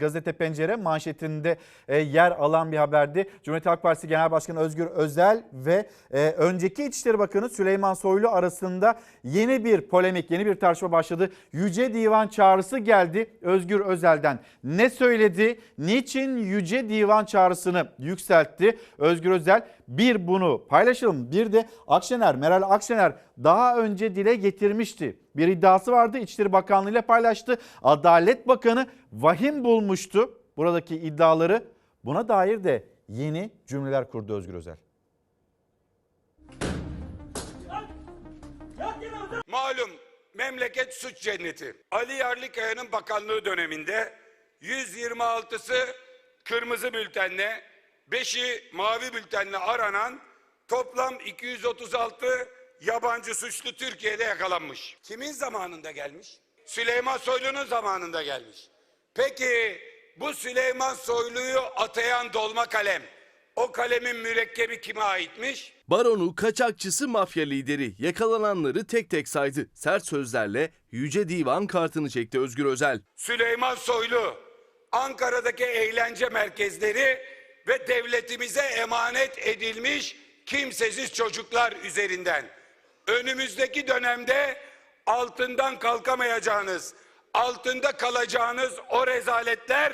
Gazete Pencere manşetinde e, yer alan bir haberdi. Cumhuriyet Halk Partisi Genel Başkanı Özgür Özel ve e, önceki İçişleri Bakanı Süleyman Soylu arasında yeni bir polemik, yeni bir tartışma başladı. Yüce Divan çağrısı geldi Özgür Özel'den. Ne söyledi? Niçin Yüce Divan çağrısını yükseltti? Özgür Özel bir bunu paylaşalım. Bir de Akşener, Meral Akşener daha önce dile getirmişti. Bir iddiası vardı İçişleri Bakanlığı ile paylaştı. Adalet Bakanı vahim bulmuştu buradaki iddiaları. Buna dair de yeni cümleler kurdu Özgür Özel. Malum memleket suç cenneti. Ali Yerlikaya'nın bakanlığı döneminde 126'sı kırmızı bültenle, 5'i mavi bültenle aranan toplam 236 yabancı suçlu Türkiye'de yakalanmış. Kimin zamanında gelmiş? Süleyman Soylu'nun zamanında gelmiş. Peki bu Süleyman Soylu'yu atayan dolma kalem, o kalemin mürekkebi kime aitmiş? Baronu, kaçakçısı, mafya lideri yakalananları tek tek saydı. Sert sözlerle Yüce Divan kartını çekti Özgür Özel. Süleyman Soylu Ankara'daki eğlence merkezleri ve devletimize emanet edilmiş kimsesiz çocuklar üzerinden önümüzdeki dönemde altından kalkamayacağınız, altında kalacağınız o rezaletler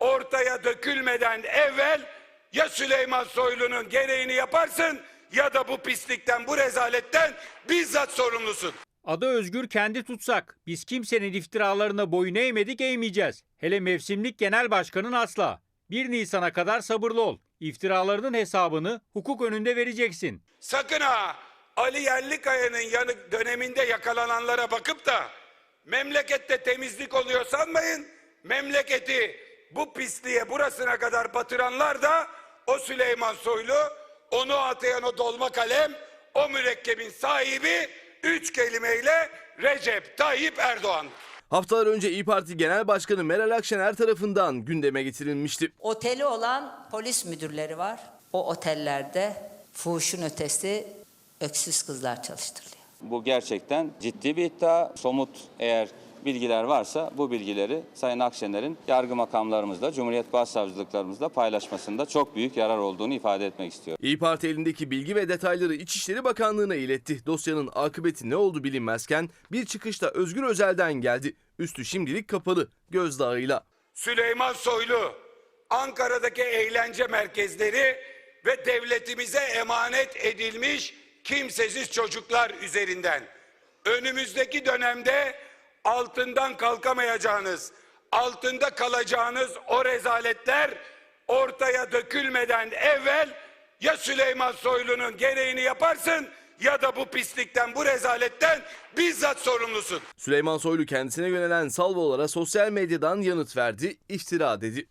ortaya dökülmeden evvel ya Süleyman Soylu'nun gereğini yaparsın ya da bu pislikten, bu rezaletten bizzat sorumlusun. Adı Özgür kendi tutsak. Biz kimsenin iftiralarına boyun eğmedik eğmeyeceğiz. Hele mevsimlik genel başkanın asla. 1 Nisan'a kadar sabırlı ol. İftiralarının hesabını hukuk önünde vereceksin. Sakın ha Ali Yerlikaya'nın yanı döneminde yakalananlara bakıp da memlekette temizlik oluyor sanmayın. Memleketi bu pisliğe burasına kadar batıranlar da o Süleyman Soylu, onu atayan o dolma kalem, o mürekkebin sahibi üç kelimeyle Recep Tayyip Erdoğan. Haftalar önce İyi Parti Genel Başkanı Meral Akşener tarafından gündeme getirilmişti. Oteli olan polis müdürleri var. O otellerde fuhuşun ötesi öksüz kızlar çalıştırılıyor. Bu gerçekten ciddi bir iddia. Somut eğer bilgiler varsa bu bilgileri Sayın Akşener'in yargı makamlarımızla, Cumhuriyet Başsavcılıklarımızla paylaşmasında çok büyük yarar olduğunu ifade etmek istiyorum. İyi Parti elindeki bilgi ve detayları İçişleri Bakanlığı'na iletti. Dosyanın akıbeti ne oldu bilinmezken bir çıkışta Özgür Özel'den geldi. Üstü şimdilik kapalı, gözdağıyla. Süleyman Soylu Ankara'daki eğlence merkezleri ve devletimize emanet edilmiş kimsesiz çocuklar üzerinden önümüzdeki dönemde altından kalkamayacağınız, altında kalacağınız o rezaletler ortaya dökülmeden evvel ya Süleyman Soylu'nun gereğini yaparsın ya da bu pislikten, bu rezaletten bizzat sorumlusun. Süleyman Soylu kendisine yönelen salvolara sosyal medyadan yanıt verdi, iftira dedi.